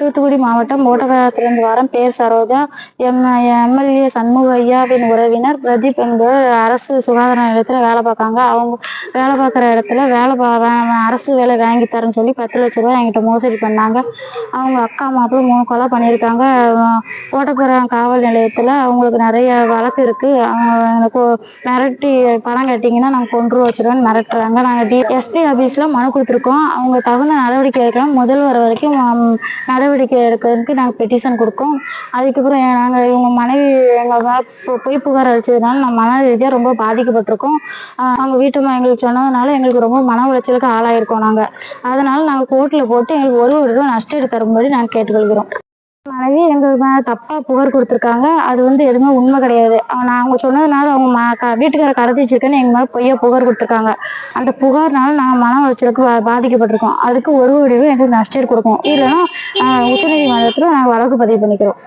தூத்துக்குடி மாவட்டம் ஓட்டக்காரத்திலிருந்து வரம் பேர் சரோஜா எம் எம்எல்ஏ சண்முக ஐயாவின் உறவினர் பிரதீப் என்பவர் அரசு சுகாதார நிலையத்தில் வேலை பார்க்காங்க அவங்க வேலை பார்க்குற இடத்துல வேலை அரசு வேலை வாங்கி தரேன்னு சொல்லி பத்து லட்ச ரூபாய் என்கிட்ட மோசடி பண்ணாங்க. அவங்க அக்கா மாப்பிள்ளை மூணு கொலை பண்ணியிருக்காங்க. ஓட்டப்புறம் காவல் நிலையத்தில் அவங்களுக்கு நிறைய வழக்கு இருக்குது அவங்க எனக்கு மிரட்டி பணம் கட்டிங்கன்னா நாங்கள் கொண்டு வச்சிருவோம்னு மிரட்டுறாங்க. நாங்கள் டி எஸ்பி ஆஃபீஸில் மனு கொடுத்துருக்கோம். அவங்க தகுந்த நடவடிக்கை எடுக்கலாம் முதல்வர் வரைக்கும் நடவடிக்கை நடவடிக்கை எடுக்கிறதுக்கு நாங்கள் பெட்டிஷன் கொடுக்கோம் அதுக்கப்புறம் நாங்கள் இவங்க மனைவி எங்கள் மேல பொய் புகார் அளிச்சதுனால நான் மன ரீதியாக ரொம்ப பாதிக்கப்பட்டிருக்கோம். அவங்க வீட்டுமா எங்களுக்கு சொன்னதுனால எங்களுக்கு ரொம்ப மன உளைச்சலுக்கு ஆளாயிருக்கோம் நாங்கள் அதனால நாங்கள் கோர்ட்டில் போட்டு எங்களுக்கு ஒரு ஒரு ரூபா நஷ்டம் தரும்படி நாங்கள் கேட்டுக்கொள்கிறோம். மனைவி எங்களுக்கு மேலே தப்பாக புகார் கொடுத்துருக்காங்க. அது வந்து எதுவுமே உண்மை கிடையாது. அவன் அவங்க சொன்னதுனால அவங்க ம க வீட்டுக்கார கடத்தி வச்சிருக்கேன்னு எங்கள் மேலே பொய்யா புகார் கொடுத்துருக்காங்க. அந்த புகார்னால நாங்கள் மன உளைச்சலுக்கு பாதிக்கப்பட்டிருக்கோம். அதுக்கு ஒரு வடிவு எங்களுக்கு நஷ்டம் கொடுக்கும். இல்லைன்னா உச்சநீதிமன்றத்தில் நாங்கள் வழக்கு பதிவு பண்ணிக்கிறோம்.